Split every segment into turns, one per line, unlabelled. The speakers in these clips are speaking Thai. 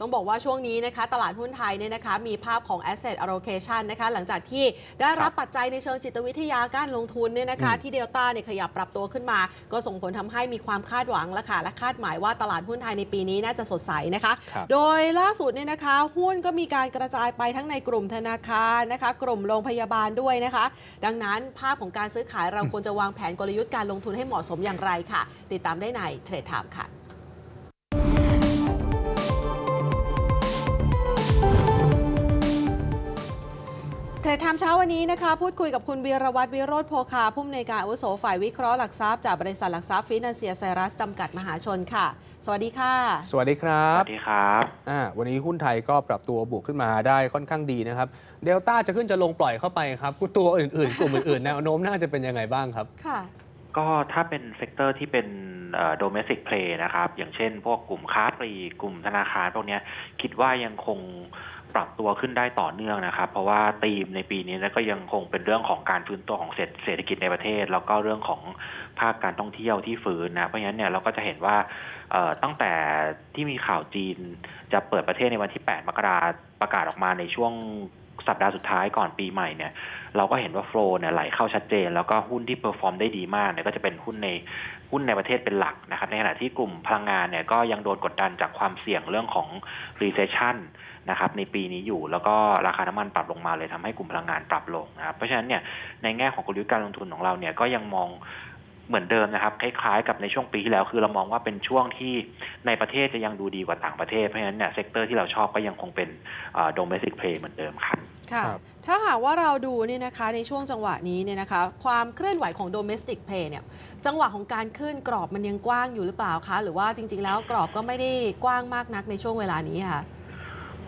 ต้องบอกว่าช่วงนี้นะคะ ตลาดหุ้นไทยเนี่ยนะคะ มีภาพของ asset allocation นะคะ หลังจากที่ได้รับปัจจัยในเชิงจิตวิทยาการลงทุนเนี่ยนะคะ
อืม
ที่เดลต้าเนี่ยขยับปรับตัวขึ้นมา ก็ส่งผลทำให้มีความคาดหวังและค่ะและคาดหมายว่าตลาดหุ้นไทยในปีนี้น่าจะสดใสนะคะ
ครับ
โดยล่าสุดเนี่ยนะคะ หุ้นก็มีการกระจายไปทั้งในกลุ่มธนาคารนะคะ กลุ่มโรงพยาบาลด้วยนะคะ ดังนั้นภาพของการซื้อขายเราควรจะวางแผนกลยุทธ์การลงทุนให้เหมาะสมอย่างไรค่ะ ติดตามได้ในเทรดไทม์ค่ะ รดไทม์เช้าวันนี้นะคะ พูดคุยกับคุณวีรวัตรวิโรธโพคาผู้อำนวยการอาวุโสฝ่ายวิเคราะห์หลักทรัพย์จากบริษัทหลักทรัพย์ฟินแลนเซียไซรัสจำกัดมหาชนค่ะ สวัสดีค่ะ
สวัสดีครั
ส
บ
วัสดีครับ
อ่าวันนี้หุ้นไทยก็ปรับตัวบวกขึ้นมาได้ค่อนข้างดีนะครับ เดลต้าจะขึ้นจะลงปล่อยเข้าไปครับตัวอื่นๆ กลุ่มอื่นๆ แนวโน้มน่าจะเป็นยังไงบ้างครับ
ค่ะ
ก็ถ้าเป็นเซกเตอร์ที่เป็นโดเมสิกเพลย์นะครับ อย่างเช่นพวกกลุ่มค้าปลีกกลุ่มธนาคารพวกเนี้ยคิดว่ายังคง ปรับตัวขึ้นได้ต่อเนื่องนะครับ เพราะว่าธีมในปีนี้ก็ยังคงเป็นเรื่องของการฟื้นตัวของเศรษฐกิจในประเทศ แล้วก็เรื่องของภาคการท่องเที่ยวที่ฟื้นนะเพราะฉะนั้นเนี่ยเราก็จะเห็นว่าตั้งแต่ที่มีข่าวจีนจะเปิดประเทศในวันที่ 8 มกราประกาศออกมาในช่วง สัปดาห์สุดท้ายก่อนปีใหม่เนี่ยเราก็เห็นว่าโฟล์เนี่ยไหลเข้าชัดเจน แล้วก็หุ้นที่เพอร์ฟอร์มได้ดีมากเนี่ยก็จะเป็นหุ้นในหุ้นในประเทศเป็นหลักนะครับในขณะที่กลุ่มพลังงานเนี่ยก็ยังโดนกดดันจากความเสี่ยงเรื่องของ recession นะครับในปีนี้อยู่แล้วก็ราคาน้ำมันปรับลงมาเลยทำให้กลุ่มพลังงานปรับลงนะครับเพราะฉะนั้นเนี่ยในแง่ของกลยุทธ์การลงทุนของเราเนี่ยก็ยังมอง เหมือนเดิมนะครับ คล้ายๆ กับในช่วงปีที่แล้ว คือเรามองว่าเป็นช่วงที่ในประเทศจะยังดูดีกว่าต่างประเทศ เพราะฉะนั้นเนี่ยเซกเตอร์ที่เราชอบก็ยังคงเป็นโดเมสิกเพลย์เหมือนเดิมครับ
ค่ะ
ครับ
ถ้าหากว่าเราดูเนี่ยนะคะในช่วงจังหวะนี้เนี่ยนะคะ ความเคลื่อนไหวของ domestic play เนี่ยจังหวะของการขึ้นกรอบมันยังกว้างอยู่หรือเปล่าคะ หรือว่าจริง ๆ แล้วกรอบก็ไม่ได้กว้างมากนักในช่วงเวลานี้ค่ะ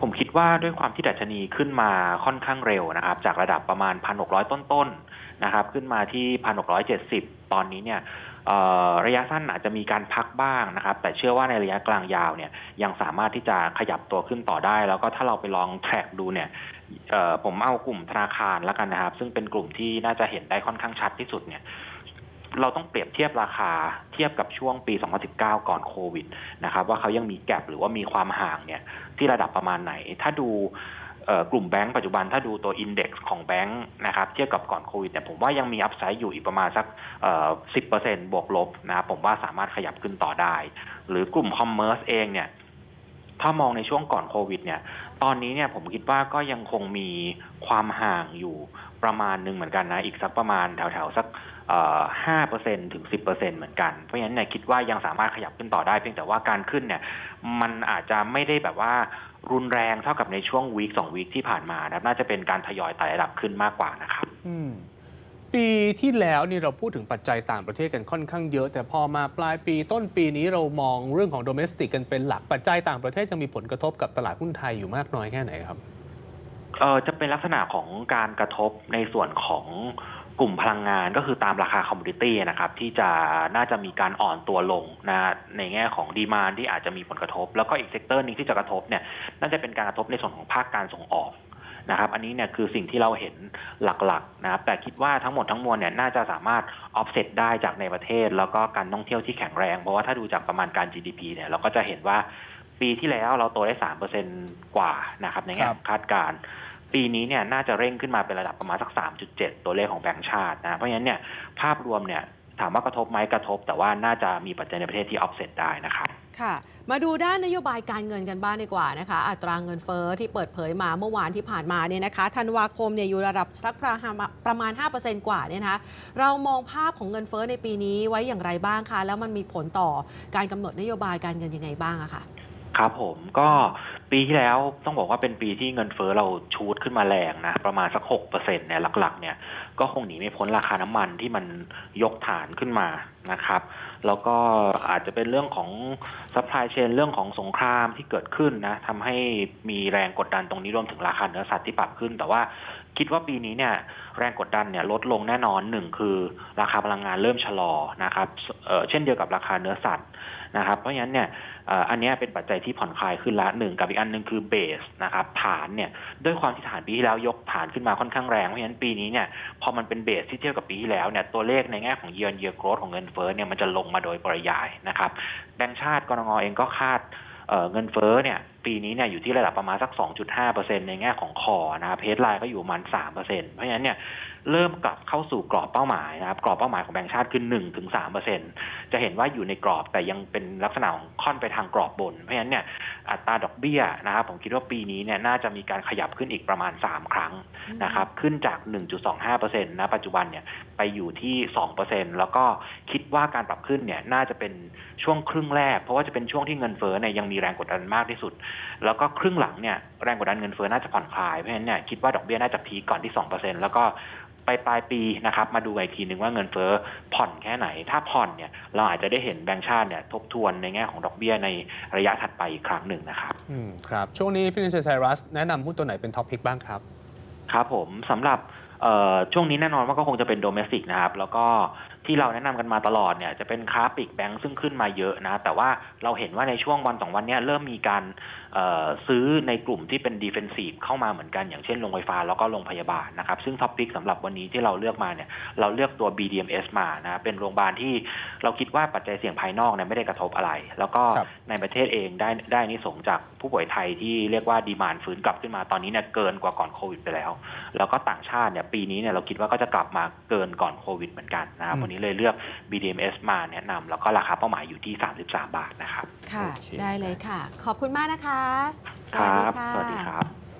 ผมคิดว่าด้วยความที่ดัชนีขึ้นมาค่อนข้างเร็วนะครับ จากระดับประมาณ 1,600 ต้นๆนะครับ ขึ้นมาที่ 1,670 ตอนนี้เนี่ยระยะสั้นอาจจะมีการพักบ้างนะครับ แต่เชื่อว่าในระยะกลางยาวเนี่ยยังสามารถที่จะขยับตัวขึ้นต่อได้ แล้วก็ถ้าเราไปลองแทร็กดูเนี่ยผมเอากลุ่มธนาคารแล้วกันนะครับ ซึ่งเป็นกลุ่มที่น่าจะเห็นได้ค่อนข้างชัดที่สุดเนี่ยเราต้องเปรียบเทียบราคาเทียบกับช่วงปี 2019 ก่อนโควิดนะครับ ว่าเขายังมีแกลบหรือว่ามีความห่างเนี่ยที่ระดับประมาณไหน ถ้าดู กลุ่มแบงก์ปัจจุบันถ้าดูตัวอินเด็กซ์ของแบงก์นะครับเทียบกับก่อนโควิดเนี่ยผมว่ายังมีอัพไซด์อยู่อีกประมาณสักสิบเปอร์เซ็นบวกลบนะครับผมว่าสามารถขยับขึ้นต่อได้ หรือกลุ่มคอมเมอร์สเองเนี่ย ถ้ามองในช่วงก่อนโควิดเนี่ย ตอนนี้เนี่ยผมคิดว่าก็ยังคงมีความห่างอยู่ประมาณหนึ่งเหมือนกันนะ อีกสักประมาณแถวๆสักห้าเปอร์เซ็นถึงสิบเปอร์เซ็นเหมือนกัน เพราะฉะนั้นเนี่ยคิดว่ายังสามารถขยับขึ้นต่อได้ เพียงแต่ว่าการขึ้นเนี่ย มันอาจจะไม่ได้แบบว่ารุนแรงเท่ากับในช่วงวีคสองวีคที่ผ่านมานะน่าจะเป็นการทยอยไต่ระดับขึ้นมากกว่านะครับ
อืม ปีที่แล้วนี่เราพูดถึงปัจจัยต่างประเทศกันค่อนข้างเยอะ แต่พอมาปลายปีต้นปีนี้เรามองเรื่องของโดเมสติกกันเป็นหลักปัจจัยต่างประเทศยังมีผลกระทบกับตลาดหุ้นไทยอยู่มากน้อยแค่ไหนครับ
เออจะเป็นลักษณะของการกระทบในส่วนของกลุ่มพลังงานก็คือตามราคาคอมมูนิตี้นะครับที่จะน่าจะมีการอ่อนตัวลงนะในแง่ของดีมานที่อาจจะมีผลกระทบ แล้วก็อีกเซกเตอร์หนึงที่จะกระทบเนี่ยน่าจะเป็นการกระทบในส่วนของภาคการส่งออก นะครับ อันนี้เนี่ยคือสิ่งที่เราเห็นหลักๆนะครับแต่คิดว่าทั้งหมดทั้งมวลเนี่ยน่าจะสามารถ offset ได้จากในประเทศ แล้วก็การท่องเที่ยวที่แข็งแรง เพราะว่าถ้าดูจากประมาณการ GDP เนี่ยเราก็จะเห็นว่าปีที่แล้วเราโตได้สามเปอร์เซ็นกว่านะครับในแง่ของคาดการณ์ปีนี้เนี่ยน่าจะเร่งขึ้นมาเป็นระดับประมาณสัก 3.7 ตัวเลขของแบงก์ชาตินะเพราะฉะนั้นเนี่ยภาพรวมเนี่ยถามว่ากระทบไหมกระทบ แต่ว่าน่าจะมีปัจจัยในประเทศที่ offset ได้นะครับ
ค่ะ มาดูด้านนโยบายการเงินกันบ้างดีกว่านะคะ อัตราเงินเฟ้อที่เปิดเผยมาเมื่อวานที่ผ่านมาเนี่ยนะคะธันวาคมเนี่ยอยู่ระดับสักประมาณ 5%กว่าเนี่ยนะคะเรามองภาพของเงินเฟ้อในปีนี้ไว้อย่างไรบ้างคะ แล้วมันมีผลต่อการกำหนดนโยบายการเงินยังไงบ้างอะคะ
ครับผมก็ ปีที่แล้วต้องบอกว่าเป็นปีที่เงินเฟ้อเราชูดขึ้นมาแรงนะ ประมาณสักหกเปอร์เซ็นเนี่ยหลักๆ เนี่ยก็คงหนีไม่พ้นราคาน้ำมันที่มันยกฐานขึ้นมานะครับ แล้วก็อาจจะเป็นเรื่องของซัพพลายเชนเรื่องของสงครามที่เกิดขึ้นนะทำให้มีแรงกดดันตรงนี้รวมถึงราคาเนื้อสัตว์ที่ปรับขึ้น แต่ว่า คิดว่าปีนี้เนี่ยแรงกดดันเนี่ยลดลงแน่นอนหนึ่งคือราคาพลังงานเริ่มชะลอนะครับเเช่นเดียวกับราคาเนื้อสัตว์นะครับ เพราะฉะนั้นเนี่ยอันนี้เป็นปัจจัยที่ผ่อนคลายขึ้นละหนึ่งกับอีกอันหนึ่งคือเบสนะครับฐานเนี่ยด้วยความที่ฐานปีที่แล้วยกฐานขึ้นมาค่อนข้างแรงเพราะฉะนั้นปีนี้เนี่ยพอมันเป็นเบสที่เทียบกับปีที่แล้วเนี่ยตัวเลขในแง่ของเยือนเยียร์โกรธของเงินเฟ้อเนี่ยมันจะลงมาโดยปริยายนะครับแบงก์ชาติกรงเองก็คาดเเงินเฟ้อเนี่ยปีนี้เนี่ยอยู่ที่ระดับประมาณสัก 2.5%ในแง่ของคอนะครับเพจไลน์ก็อยู่ประมาณ 3%เพราะฉะนั้นเนี่ยเริ่มกลับเข้าสู่กรอบเป้าหมายนะครับกรอบเป้าหมายของแบงก์ชาติคือ1ถึง3%จะเห็นว่าอยู่ในกรอบแต่ยังเป็นลักษณะของค่อนไปทางกรอบบน เพราะฉะนั้นเนี่ยอัตราดอกเบี้ยนะครับผมคิดว่าปีนี้เนี่ยน่าจะมีการขยับขึ้นอีกประมาณ 3 ครั้งนะครับขึ้นจาก 1.25%นะปัจจุบันเนี่ยไปอยู่ที่ 2%แล้วก็คิดว่าการปรับขึ้นเนี่ยน่าจะเป็นช่วงครึ่งแรก เพราะว่าจะเป็นช่วงที่เงินเฟ้อเนี่ยยังมีแรงกดดันมากที่สุดแล้วก็ครึ่งหลังเนี่ยแรงกดดันเงินเฟ้อน่าจะผ่อนคลายเพราะฉะนั้นเนี่ยคิดว่าดอกเบี้ยน่าจะพีคก่อนที่2%แล้วก็ไปปลายปีนะครับมาดูอีกทีหนึ่งว่าเงินเฟ้อผ่อนแค่ไหน ถ้าผ่อนเนี่ยเราอาจจะได้เห็นแบงก์ชาติเนี่ยทบทวนในแง่ของดอกเบี้ยในระยะถัดไปอีกครั้งหนึ่งนะครับ
อืมครับ ช่วงนี้ Financial Cyrus แนะนำหุ้นตัวไหนเป็นท็อปพิกบ้างครับ
ครับผมสำหรับเอ่อช่วงนี้แน่นอนว่าก็คงจะเป็นโดเมสติกนะครับ แล้วก็ ที่เราแนะนำกันมาตลอดเนี่ยจะเป็นค้าปลีกแบงค์ซึ่งขึ้นมาเยอะนะ แต่ว่าเราเห็นว่าในช่วงวันสองวันเนี้ยเริ่มมีการเอ่อซื้อในกลุ่มที่เป็นดีเฟนซีฟเข้ามาเหมือนกันอย่างเช่นโรงไฟฟ้าแล้วก็โรงพยาบาลนะครับ ซึ่งท็อปพิกสำหรับวันนี้ที่เราเลือกมาเนี่ยเราเลือกตัว BDMS มานะเป็นโรงพยาบาลที่เราคิดว่าปัจจัยเสี่ยงภายนอกเนี่ยไม่ได้กระทบอะไร แล้วก็
ครับ
ในประเทศเองได้ได้อานิสงส์จากผู้ป่วยไทยที่เรียกว่าดีมานฟื้นกลับขึ้นมาตอนนี้เนี่ยเกินกว่าก่อนโควิดไปแล้ว แล้วก็ต่างชาติเนี่ยปีนี้เนี่ยเราคิดว่าก็จะกลับมาเกินก่อนโควิดเหมือนกันนะครับ
อืม
วันนี้เลยเลือก BDMs มาแนะนำแล้วก็ราคาเป้าหมายอยู่ที่ 33 บาทนะครับ
ค่ะ
โอเค
ได้เลยค่ะ ขอบคุณมากนะคะส
ค
วัส
รั
ดี
บ
ค่ะ
สวัสดีครับ